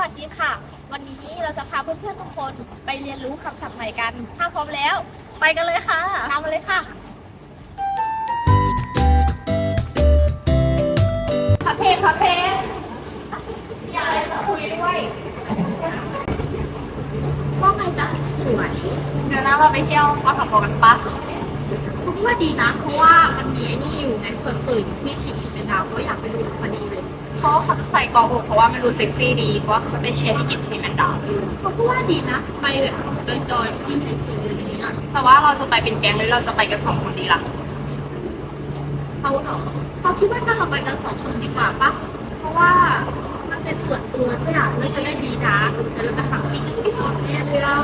วัสดีค่ะ วันนี้เราจะพาเพื่อนๆทุกคนไปเรียนรู้คำศัพท์ใหม่กัน ถ้าพร้อมแล้ว ไปกันเลยค่ะ ตามมาเลยค่ะพะเพทปะเภทมีอะไรจะคุยด้วยว่าไงจะสวย เดี๋ยวนะเราไปเที่ยวเขาขับรถกันปะ คุณว่าดีนะ เพราะว่ามันมีไอ้นี่อยู่ในคอนเสิร์ตพี่ขิงเป็นดาวก็อยากไปดูพอดีเลยเขาใส่กอบุกเพราะว่ามันดูเซ็กซี่ดีเพราะว่าเขาจะไปเชียร์ที่กิจทีแมนดาวเขาก็ว่าดีนะไปแบบจอยๆที่ไฮโซอะไรอย่างเงี้ยแต่ว่าเราจะไปเป็นแก๊งหรือเราจะไปกันสองคนดีล่ะเขาเหรอเขาคิดว่าถ้าเราไปกันสองคนดีกว่าปะเพราะว่ามันเป็นส่วนตัวก็อยากไม่จะได้ดีนะแต่เราจะขังกินที่สองแน่เลยอะ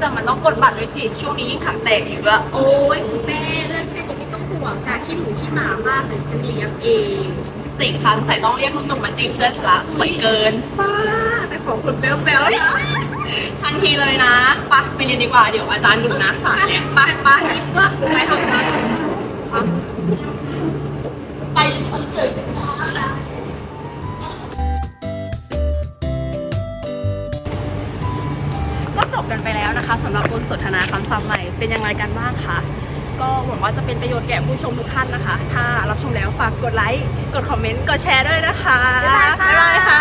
แต่มันต้องกดบัตรด้วยสิ ช่วงนี้ยิ่งขังแตกอยู่อะโอ้ยคุณแม่เรื่องแค่นี้ไม่ต้องห่วงจ้าขี้หมูขี้หมามากเลยฉันเลี้ยงเองสิ่งคันใส่ต้องเรียกคุณหนุ่มมาจีบเพื่อนฉลาดสวยเกินป้าแต่ของคุณเบลเบลนะทันทีเลยนะไปะไปเรียนดีกว่าเดี๋ยวอาจารย์ดูนะสายเนี่ยไปไปนิดก็ไปทำงาน ไปแล้วนะคะสำหรับบทสนทนาคำศัพท์ใหม่เป็นยังไงกันบ้างคะก็หวังว่าจะเป็นประโยชน์แก่ผู้ชมทุกท่านนะคะ ถ้ารับชมแล้วฝากกดไลค์กดคอมเมนต์กดแชร์ด้วยนะคะบ๊ายบายค่ะบ๊ายบายค่ะ